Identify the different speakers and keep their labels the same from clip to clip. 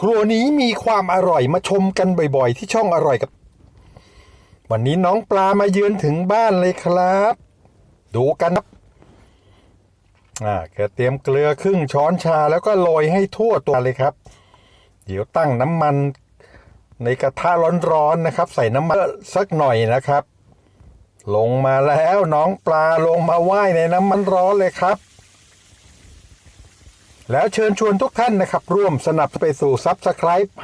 Speaker 1: ครัวนี้มีความอร่อยมาชมกันบ่อยๆ ที่ช่องอร่อยกับ วันนี้น้องปลามาเยือนถึงบ้านเลยครับ ดูกันครับอ่าแกเตรียมเกลือครึ่งช้อนชาแล้วก็โรยให้ทั่วตัวเลยครับ เดี๋ยวตั้งน้ำมันในกระทะร้อนๆนะครับ ใส่น้ำมันสักหน่อยนะครับ ลงมาแล้วน้องปลาลงมาว่ายในน้ำมันร้อนเลยครับ แล้วเชิญชวนทุกท่านนะครับ ร่วมสนับไปสู่ซับสไคร b ์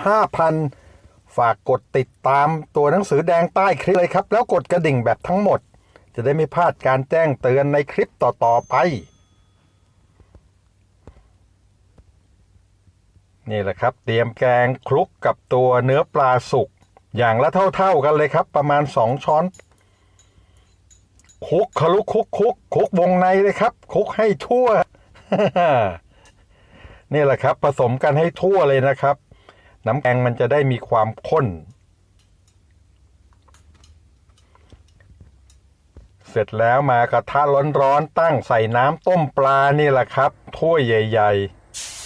Speaker 1: 5,000 ฝากกดติดตามตัวหนังสือแดงใต้คลิปเลยครับ แล้วกดกระดิ่งแบบทั้งหมด จะได้ไม่พลาดการแจ้งเตือนในคลิปต่อ ๆ ไป นี่แหละครับ เตรียมแกงคลุกกับตัวเนื้อปลาสุก อย่างละเท่า ๆ กันเลยครับ ประมาณ 2 ช้อนคลุกคลุกคลุกคลุกคลุกวงในเลยครับคลุกให้ทั่ว นี่แหละครับ ผสมกันให้ทั่วเลยนะครับ น้ำแกงมันจะได้มีความข้น เสร็จแล้วมากระทะร้อนๆตั้งใส่น้ำต้มปลานี่แหละครับถ้วยใหญ่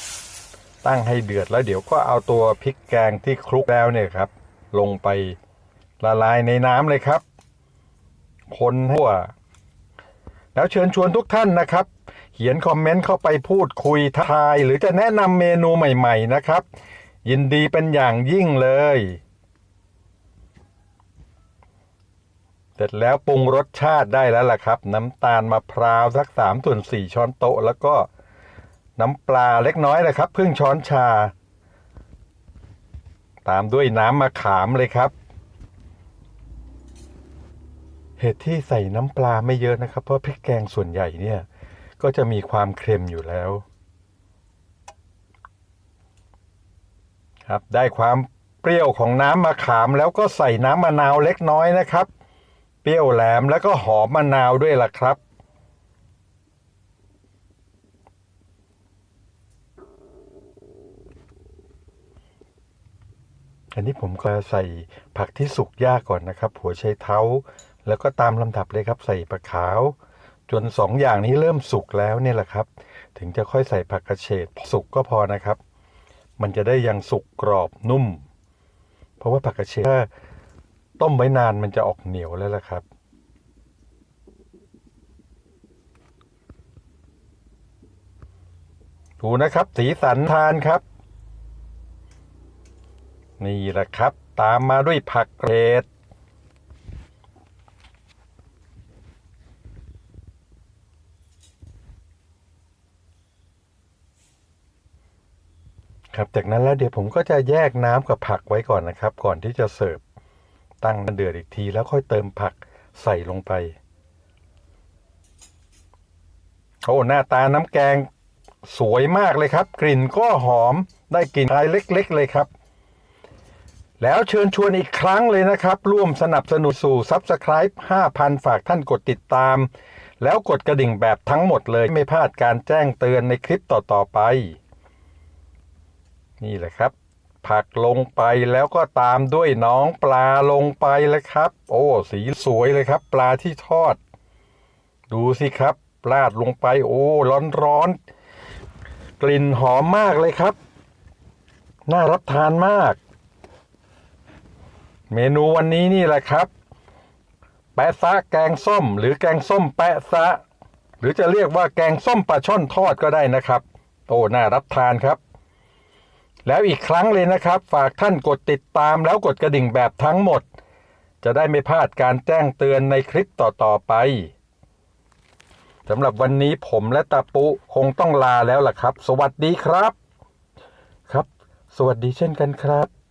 Speaker 1: ๆ ตั้งให้เดือดแล้วเดี๋ยวก็เอาตัวพริกแกงที่คลุกแล้วเนี่ยครับ ลงไปละลายในน้ำเลยครับ คนทั่ว แล้วเชิญชวนทุกท่านนะครับ เขียนคอมเมนต์เข้าไปพูดคุยทาย หรือจะแนะนำเมนูใหม่ๆนะครับ ยินดีเป็นอย่างยิ่งเลย เสร็จแล้วปรุงรสชาติได้แล้วล่ะครับ น้ำตาลมะพร้าวสักสามส่วนสี่ช้อนโต๊ะ แล้วก็น้ำปลาเล็กน้อยนะครับครึ่งช้อนชา ตามด้วยน้ำมะขามเลยครับเหตุที่ใส่น้ำปลาไม่เยอะนะครับ เพราะพริกแกงส่วนใหญ่เนี่ย ก็จะมีความเค็มอยู่แล้ว ครับได้ความเปรี้ยวของน้ำมะขามแล้วก็ใส่น้ำมะนาวเล็กน้อยนะครับ เปรี้ยวแหลมแล้วก็หอมมะนาวด้วยล่ะครับอันนี้ผมก็ใส่ผักที่สุกยากก่อนนะครับ หัวไชเท้า แล้วก็ตามลำดับเลยครับ ใส่ผักขาว จนสองอย่างนี้เริ่มสุกแล้วเนี่ยแหละครับ ถึงจะค่อยใส่ผักกระเฉดสุกก็พอนะครับ มันจะได้ยังสุกกรอบนุ่ม เพราะว่าผักกระเฉดถ้าต้มไว้นานมันจะออกเหนียวแล้วล่ะครับ ดูนะครับ สีสันทานครับ นี่แหละครับ ตามมาด้วยผักเกรด ครับจากนั้นแล้วเดี๋ยวผมก็จะแยกน้ำกับผักไว้ก่อนนะครับ ก่อนที่จะเสิร์ฟตั้งเดือดอีกทีแล้วค่อยเติมผักใส่ลงไปโอ้หน้าตาน้ำแกงสวยมากเลยครับ กลิ่นก็หอมได้กลิ่นอายเล็ก ๆ เลยครับ แล้วเชิญชวนอีกครั้งเลยนะครับ ร่วมสนับสนุนสู่ Subscribe 5,000 ฝากท่านกดติดตาม แล้วกดกระดิ่งแบบทั้งหมดเลยไม่พลาดการแจ้งเตือนในคลิปต่อ ๆ ไป นี่แหละครับ ผักลงไปแล้วก็ตามด้วยน้องปลาลงไปแล้วครับ โอ้ สีสวยเลยครับ ปลาที่ทอด ดูสิครับปลาดลงไปโอ้ร้อนร้อนๆกลิ่นหอมมากเลยครับ น่ารับทานมาก เมนูวันนี้นี่แหละครับ แปะซะแกงส้ม หรือแกงส้มแปะซะ หรือจะเรียกว่าแกงส้มปลาช่อนทอดก็ได้นะครับ โอ้น่ารับทานครับ แล้วอีกครั้งเลยนะครับ ฝากท่านกดติดตามแล้วกดกระดิ่งแบบทั้งหมด จะได้ไม่พลาดการแจ้งเตือนในคลิปต่อๆไปสำหรับวันนี้ผมและตาปุคงต้องลาแล้วล่ะครับ สวัสดีครับ ครับ สวัสดีเช่นกันครับ